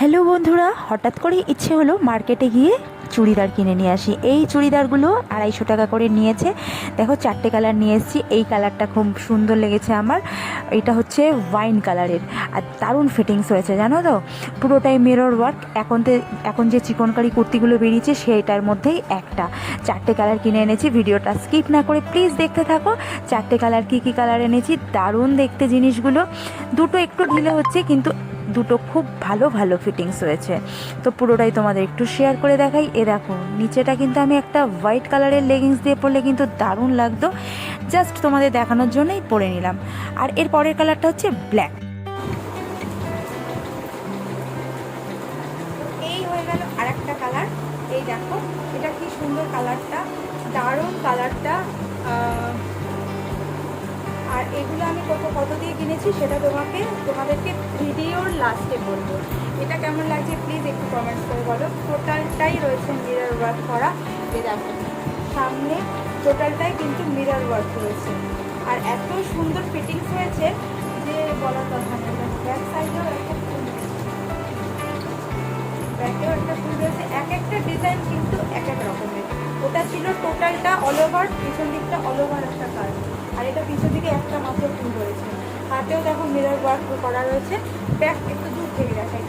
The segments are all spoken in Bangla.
হ্যালো বন্ধুরা, হঠাৎ করে ইচ্ছে হলো মার্কেটে গিয়ে চুড়িদার কিনে নিয়ে আসি। এই চুড়িদারগুলো আড়াইশো টাকা করে নিয়েছে। দেখো, চারটে কালার নিয়ে এসেছি। এই কালারটা খুব সুন্দর লেগেছে আমার। এটা হচ্ছে ওয়াইন কালারের। আর দারুণ ফিটিংস হয়েছে, জানো তো? পুরোটাই মিরর ওয়ার্ক এখন এখন যে চিকনকারি কুর্তিগুলো বেরিয়েছে, সেইটার মধ্যেই একটা। চারটে কালার কিনে এনেছি। ভিডিওটা স্কিপ না করে প্লিজ দেখতে থাকো। চারটে কালার কী কী কালার এনেছি? দারুণ দেখতে জিনিসগুলো। দুটো একটু ঢিলে হচ্ছে, কিন্তু দুটো খুব ভালো ভালো ফিটিংস হয়েছে তো পুরোটাই তোমাদের একটু শেয়ার করে দেখাই। এ দেখো, নিচেটা কিন্তু আমি একটা হোয়াইট কালারের লেগিংস দিয়ে পরলে কিন্তু দারুণ লাগতো। জাস্ট তোমাদের দেখানোর জন্যই পরে নিলাম। আর এর পরের কালারটা হচ্ছে ব্ল্যাক এই হয়ে গেল আরেকটা কালার এই দেখো, এটা কি সুন্দর কালারটা দারুণ কালারটা আর এগুলো আমি কত কত দিয়ে কিনেছি সেটা তোমাকে, তোমাদেরকে ভিডিওর লাস্টে বলব। এটা কেমন লাগছে প্লিজ একটু কমেন্টস করে বলো। টোটালটাই রয়েছে মিরর ওয়ার্ক করা। দেখো, সামনে টোটালটাই কিন্তু মিরর ওয়ার্ক রয়েছে আর এত সুন্দর ফিটিংস হয়েছে যে বলার কথা ব্যাক সাইডেও ব্যাকেও একটা ফুল রয়েছে এক একটা ডিজাইন কিন্তু এক এক রকমের। ওটা ছিল টোটালটা অল ওভার পিছন দিকটা অল ওভার একটা কাজ আর এটা পিছন দিকে একটা মাত্র ফুল রয়েছে। হাতেও দেখো মিরর ওয়ার্ক করা রয়েছে। ব্যাক একটু দূর থেকে দেখাই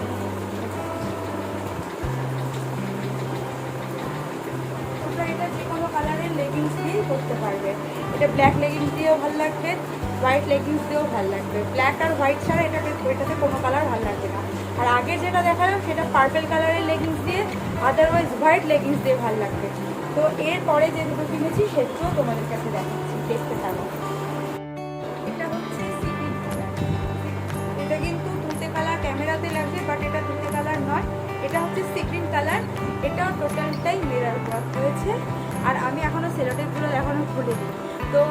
এটা যে কোনো কালারের লেগিংস দিয়েই করতে পারবে। এটা ব্ল্যাক লেগিংস দিয়েও হোয়াইট লেগিংস দিয়েও ব্ল্যাক আর হোয়াইট ছাড়া এটাতে কোনো কালার না। আর আগে যেটা সেটা পার্পেল কালারের লেগিংস দিয়ে আদারওয়াইজ হোয়াইট লেগিংস দিয়ে ভালো লাগবে। তো এরপরে যে দুটো কিনেছি সেগুলো তোমাদের কাছে দেখাচ্ছি। দেখতে থাকো। এটা হচ্ছে এটা কিন্তু তুতে কালার ক্যামেরাতে লাগছে বাট এটা তুতে কালার নয়। এটা হচ্ছে সিক্রিন কালার এটাও টোটালটাই মিরার ওয়ার্ক আর আমি এখনও সেলোটেপগুলো এখনও খুলিনি। তো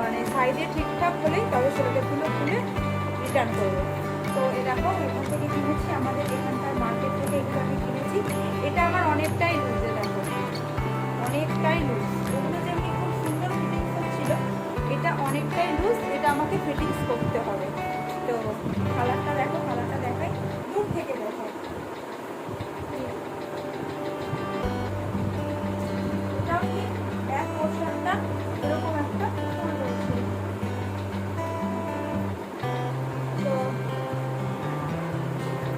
মানে সাইডে ঠিকঠাক হলেই তবে সেলোটেপগুলো খুলে রিটার্ন করব। তো এ দেখো, এখান থেকে কিনেছি, আমাদের এখানকার মার্কেট থেকে এগুলো আমি কিনেছি। এটা আমার অনেকটাই লুজে দেখো। অনেকটাই লুজ এটা অনেকটাই লুজ এটা আমাকে ফিটিংস করতে হবে। তো কালারটা দেখো কালারটা দেখাই, দূর থেকে দেখাই। এটাও এক এরকম একটা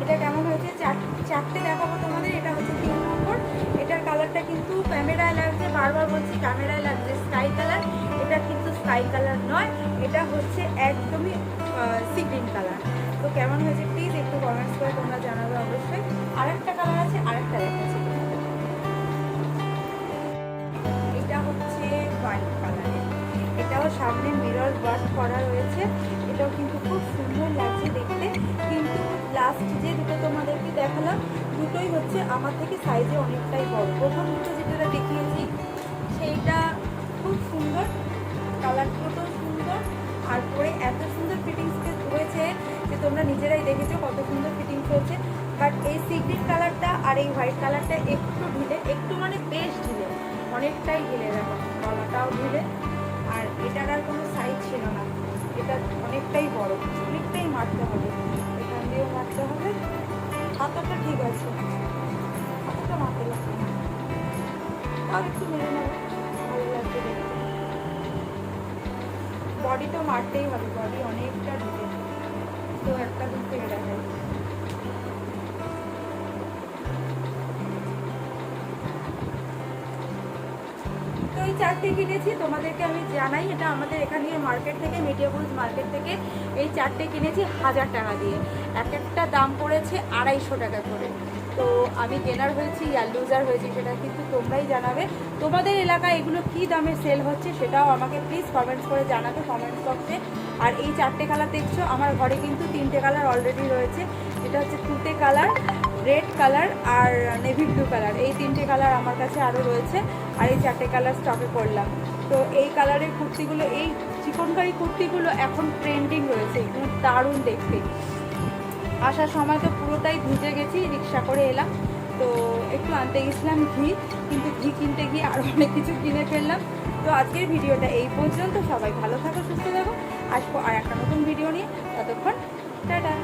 এটা কেমন চারটে দেখাবো তোমাদের, এটা হচ্ছে তিন নম্বর। এটার কালারটা কিন্তু ক্যামেরায় লাগছে, বারবার বলছি, ক্যামেরায় লাগছে স্কাই কালার এটা কিন্তু স্কাই কালার নয়, এটা হচ্ছে একদমই সি গ্রিন কালার। তো কেমন হয়েছে? প্লিজ একটু কমেন্টস করে তোমরা জানাবে অবশ্যই। আরেকটা কালার আছে, আরেকটা তোমাদের। এটা হচ্ছে হোয়াইট কালারের এটাও সামনে মিরর ওয়ার্ক করা রয়েছে। এটাও কিন্তু খুব সুন্দর লাগছে দেখতে। কিন্তু লাস্ট যে দুটো তোমাদেরকে দেখালাম, দুটোই হচ্ছে আমার থেকে সাইজে অনেকটাই বড়। প্রথম দুটো যেটা দেখিয়েছি, সেইটা খুব সুন্দর। কালার দুটো সুন্দর। আর পরে এত সুন্দর ফিটিংস হয়েছে যে তোমরা নিজেরাই দেখেছ কত সুন্দর ফিটিংস হয়েছে। বাট এই সিগ্রিট কালারটা আর এই হোয়াইট কালারটা একটু ঢিলে, একটু মানে বেশ ঢিলে। অনেকটাই ঢিলে, দেখো, গলাটাও ঢিলে। আর এটার আর কোনো সাইজ ছিল না। এটা অনেকটাই বড়, অনেকটাই মারতে হবে। এখান দিয়েও মারতে হবে। হাতটা ঠিক আছে। হাতটা মারতে লাগবে আর একটু মেরে নেব। ভালো লাগবে দেখতে। বডি তো মারতেই হবে বডি অনেকটা ঢুকে তো একটা দূর থেকে দেখাই তো এই চারটে কিনেছি, তোমাদেরকে আমি জানাই, এটা আমাদের এখানে মার্কেট থেকে মিডিয়াপুরুষ মার্কেট থেকে, এই চারটে কিনেছি হাজার টাকা দিয়ে। এক একটা দাম পড়েছে আড়াইশো টাকা করে। তো আমি কেনার হয়েছি, আর লুজার হয়েছি সেটা কিন্তু তোমরাই জানাবে। তোমাদের এলাকায় এগুলো কী দামে সেল হচ্ছে সেটাও আমাকে প্লিজ কমেন্টস করে জানাবে কমেন্টস বক্সে আর এই চারটে কালার দেখছ, আমার ঘরে কিন্তু তিনটে কালার অলরেডি রয়েছে। এটা হচ্ছে তুতে কালার রেড কালার আর নেভি ব্লু কালার এই তিনটে কালার আমার কাছে আরও রয়েছে, আর এই চারটে কালার স্টকে করলাম তো এই কালারের কুর্তিগুলো, এই চিকনকারি কুর্তিগুলো এখন ট্রেন্ডিং রয়েছে, এগুলো দারুণ দেখতে। আসার সময় তো পুরোটাই ভিজে গেছি, রিক্সা করে এলাম। তো একটু আনতে গেছিলাম ঘি, কিন্তু ঘি কিনতে গিয়ে আরও অনেক কিছু কিনে ফেললাম। তো আজকের ভিডিওটা এই পর্যন্ত। সবাই ভালো থাকো, সুস্থ থাকো। আসব আর একটা নতুন ভিডিও নিয়ে। ততক্ষণ, টাটা।